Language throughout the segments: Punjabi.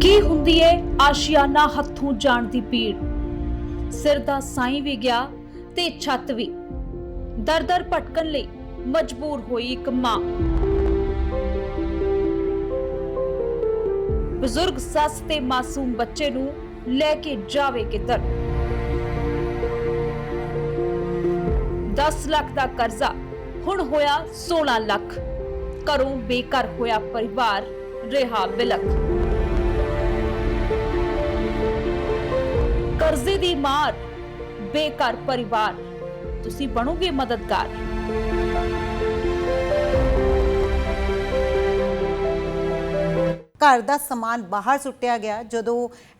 ਕੀ ਹੁੰਦੀ ਏ ਆਸ਼ਿਆਨਾ ਹੱਥੋਂ ਜਾਣ ਦੀ ਪੀੜ? ਸਿਰ ਦਾ ਸਾਈਂ ਵੀ ਗਿਆ ਤੇ ਛੱਤ ਵੀ। ਦਰ ਦਰ ਭਟਕਣ ਲਈ ਮਜਬੂਰ ਹੋਈ ਇੱਕ ਮਾਂ। ਬਜ਼ੁਰਗ ਸੱਸ ਤੇ ਮਾਸੂਮ ਬੱਚੇ ਨੂੰ ਲੈ ਕੇ ਜਾਵੇ ਕਿੱਧਰ? 10 ਲੱਖ ਦਾ ਕਰਜ਼ਾ, ਹੁਣ ਹੋਇਆ 16 ਲੱਖ। ਘਰੋਂ ਬੇਘਰ ਹੋਇਆ ਪਰਿਵਾਰ, ਰਿਹਾ ਬਿਲਕ ਕਰਜ਼ੇ ਦੀ ਮਾਰ, ਬੇਘਰ ਪਰਿਵਾਰ, ਤੁਸੀਂ ਬਣੋਗੇ ਮਦਦਗਾਰ। ਘਰ ਦਾ ਸਮਾਨ ਬਾਹਰ ਸੁੱਟਿਆ ਗਿਆ। ਜਦੋਂ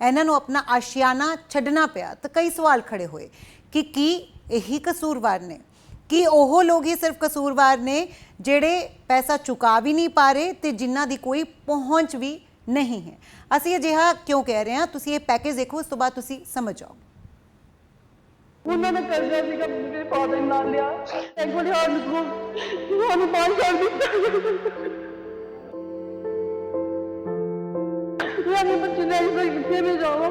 ਇਹਨਾਂ ਨੂੰ ਆਪਣਾ ਆਸ਼ਿਆਨਾ ਛੱਡਣਾ ਪਿਆ, ਤਾਂ ਕਈ ਸਵਾਲ ਖੜੇ ਹੋਏ ਕਿ ਕੀ ਇਹੀ ਕਸੂਰਵਾਰ ਨੇ? ਕੀ ਉਹ ਲੋਕ ਹੀ ਸਿਰਫ ਕਸੂਰਵਾਰ ਨੇ ਜਿਹੜੇ ਪੈਸਾ ਚੁਕਾ ਵੀ ਨਹੀਂ ਪਾ ਰਹੇ ਤੇ ਜਿਨ੍ਹਾਂ ਦੀ ਕੋਈ ਪਹੁੰਚ ਵੀ ਨਹੀਂ ਹੈ ਅਸੀਂ ਅਜਿਹਾ ਕਿਉਂ ਕਹਿ ਰਹੇ ਹਾਂ ਤੁਸੀਂ ਇਹ ਪੈਕੇਜ ਦੇਖੋ ਉਸ ਤੋਂ ਬਾਅਦ ਤੁਸੀਂ ਸਮਝ ਜਾਓ ਉਹਨਾਂ ਨੇ ਕਰਜ਼ਾ ਸੀਗਾ ਮੇਰੇ ਫਾਦਰ ਨਾਲ ਲਿਆ ਇੱਕ ਵਾਰੀ ਹਾਰ ਨੂੰ ਤੁਹਾਨੂੰ ਬਾਹਰ ਕਰ ਦਿੱਤਾ ਯਾਨੀ ਬੱਚੇ ਨੇ ਇਸ ਕਿੱਥੇ ਵੀ ਜਾਵਾਂ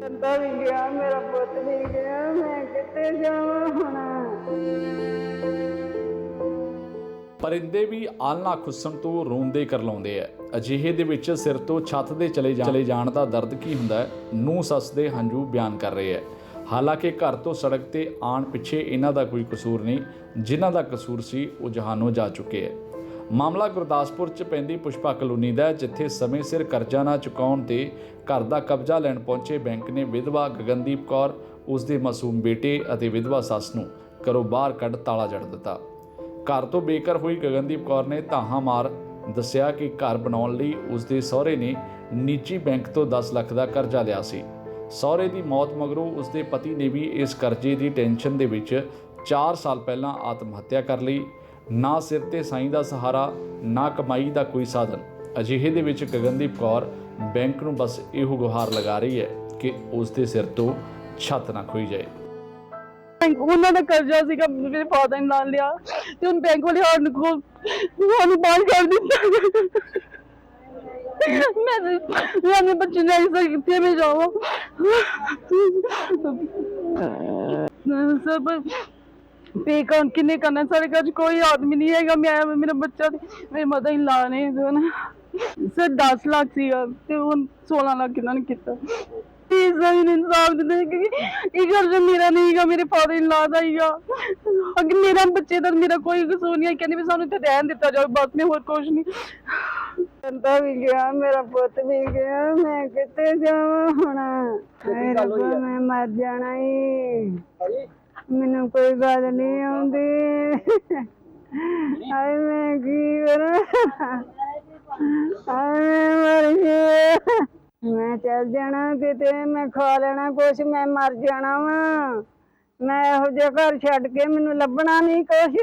ਕੰਦਾ ਵੀ ਗਿਆ ਮੇਰਾ ਪੁੱਤ ਵੀ ਗਿਆ ਮੈਂ ਕਿੱਥੇ ਜਾਵਾਂ ਹੁਣ ਪਰਿੰਦੇ ਵੀ ਆਲਣਾ ਖੁੱਸਣ ਤੋਂ ਰੋਂਦੇ ਕਰਲਾਉਂਦੇ ਐ ਅਜਿਹੇ ਦੇ ਵਿੱਚ ਸਿਰ ਤੋਂ ਛੱਤ ਦੇ ਚਲੇ ਜਾ- ਚਲੇ ਜਾਣ ਦਾ ਦਰਦ ਕੀ ਹੁੰਦਾ ਹੈ? ਨੂੰ ਸੱਸ ਦੇ ਹੰਝੂ ਬਿਆਨ ਕਰ ਰਹੇ ਐ ਹਾਲਾਂਕਿ ਘਰ ਤੋਂ ਸੜਕ ਤੇ ਆਣ ਪਿੱਛੇ ਇਹਨਾਂ ਦਾ ਕੋਈ ਕਸੂਰ ਨਹੀਂ, ਜਿਨ੍ਹਾਂ ਦਾ ਕਸੂਰ ਸੀ ਉਹ ਜਹਾਨੋਂ ਜਾ ਚੁੱਕੇ ਐ ਮਾਮਲਾ ਗੁਰਦਾਸਪੁਰ ਚ ਪੈਂਦੀ ਪੁਸ਼ਪਾ ਕਲੋਨੀ ਦਾ ਜਿੱਥੇ ਸਮੇਂ ਸਿਰ ਕਰਜ਼ਾ ਨਾ ਚੁਕਾਉਣ ਤੇ ਘਰ ਦਾ ਕਬਜ਼ਾ ਲੈਣ ਪਹੁੰਚੇ ਬੈਂਕ ਨੇ ਵਿਧਵਾ ਗਗਨਦੀਪ ਕੌਰ ਉਸ ਦੇ ਮਾਸੂਮ ਬੇਟੇ ਅਤੇ ਵਿਧਵਾ ਸੱਸ ਨੂੰ ਘਰੋਂ ਬਾਹਰ ਕੱਢ ਤਾਲਾ ਜੜ ਦਿੱਤਾ। ਘਰ ਤੋਂ ਬੇਘਰ ਹੋਈ ਗਗਨਦੀਪ ਕੌਰ ਨੇ ਧਾਹਾਂ ਮਾਰ ਦੱਸਿਆ ਕਿ ਘਰ ਬਣਾਉਣ ਲਈ ਉਸ ਦੇ ਸਹੁਰੇ ਨੇ ਨਿੱਜੀ ਬੈਂਕ ਤੋਂ 10 ਲੱਖ ਦਾ ਕਰਜ਼ਾ ਲਿਆ ਸੀ। ਸਹੁਰੇ ਦੀ ਮੌਤ ਮਗਰੋਂ ਉਸ ਦੇ ਪਤੀ ਨੇ ਵੀ ਇਸ ਕਰਜ਼ੇ ਦੀ ਟੈਨਸ਼ਨ ਦੇ ਵਿੱਚ 4 ਸਾਲ ਪਹਿਲਾਂ ਆਤਮ ਹੱਤਿਆ ਕਰ ਲਈ। ਨਾ ਸਿਰ ਤੇ ਸਾਈਂ ਦਾ ਸਹਾਰਾ, ਨਾ ਕਮਾਈ ਦਾ ਕੋਈ ਸਾਧਨ। ਅਜਿਹੇ ਦੇ ਵਿੱਚ ਗਗਨਦੀਪ ਕੌਰ ਬੈਂਕ ਨੂੰ ਬਸ ਇਹੋ ਗੁਹਾਰ ਲਗਾ ਰਹੀ ਹੈ ਕਿ ਉਸ ਦੇ ਸਿਰ ਤੋਂ ਛੱਤ ਨਾ ਖੋਈ ਜਾਏ। ਉਹਨਾਂ ਦਾ ਕਰਜ਼ਾ ਸੀਗਾ ਮੇਰੇ ਫਾਦਰ ਨੇ ਨਾਲ ਲਿਆ। ਤੇ ਹੁਣ ਬੈਂਕ ਵਾਲੇ ਹਾਰ ਕੋਲ ਤੁਹਾਨੂੰ ਬਾਹਰ ਕਰ ਦਿੱਤਾ ਮੈਂ ਮੈਂ ਆਪਣੇ ਬੱਚੇ ਨੇ ਇਸ ਕਿੱਥੇ ਵੀ ਜਾਵਾਂ। ਸਰ ਪੇ ਕੌਣ ਕਿੰਨੇ ਕਰਨਾ ਸਾਡੇ ਘਰ 'ਚ ਕੋਈ ਆਦਮੀ ਨਹੀਂ ਹੈਗਾ। ਮੈਂ ਮੇਰਾ ਬੱਚਾ ਮੇਰੇ ਮੇਰੀ ਮਦਰ ਇਨ ਲਾ ਨੇ। ਜੋ ਨਾ ਸਰ 10 ਲੱਖ ਸੀਗਾ ਤੇ ਹੁਣ 16 ਲੱਖ ਇਹਨਾਂ ਨੇ ਕੀਤਾ। ਪਲੀਜ਼ ਮੈਨੂੰ ਇਨਸਾਫ ਦੇ ਦੇ ਕਿਉਂਕਿ ਇਹ ਘਰ ਜੋ ਮੇਰਾ ਨਹੀਂ ਹੈਗਾ ਮੇਰੇ ਫਾਦਰ ਇਨ ਲਾ ਦਾ ਹੀਗਾ ਅੱਗੇ ਮੇਰਾ ਬੱਚੇ ਦਾ ਮੇਰਾ ਕੋਈ ਕਸੂਰ ਨਹੀਂ ਹੈ ਕਹਿੰਦੇ ਵੀ ਸਾਨੂੰ ਇੱਥੇ ਰਹਿਣ ਦਿੱਤਾ ਜਾਵੇ ਬਸ ਮੈਂ ਹੋਰ ਕੁਝ ਨਹੀਂ। ਕੰਦਾ ਵੀ ਗਿਆ ਮੇਰਾ ਪੁੱਤ ਵੀ ਗਿਆ ਮੈਂ ਕਿੱਥੇ ਜਾਵਾਂ ਹੁਣ? ਹਾਏ ਰੱਬਾ ਮੈਂ ਮਰ ਜਾਣਾ ਈ। ਮੈਨੂੰ ਕੋਈ ਗੱਲ ਨਹੀਂ ਆਉਂਦੀ। ਹਾਏ ਮੈਂ ਕੀ ਕਰਾਂ? ਹਾਏ ਮੈਂ ਚੱਲ ਜਾਣਾ ਕਿਤੇ, ਮੈਂ ਖਾ ਲੈਣਾ ਕੁਛ, ਮੈਂ ਮਰ ਜਾਣਾ ਵਾਂ। ਮੈਂ ਇਹੋ ਜਿਹਾ ਘਰ ਛੱਡ ਕੇ ਮੈਨੂੰ ਲੱਭਣਾ ਨਹੀਂ ਕੁਛ।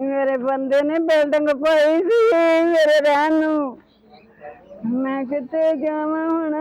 ਮੇਰੇ ਬੰਦੇ ਨੇ ਬਿਲਡਿੰਗ ਪਾਈ ਸੀ ਮੇਰੇ ਰਹਿਣ ਨੂੰ। ਮੈਂ ਕਿੱਥੇ ਜਾਵਾਂ ਹੁਣ?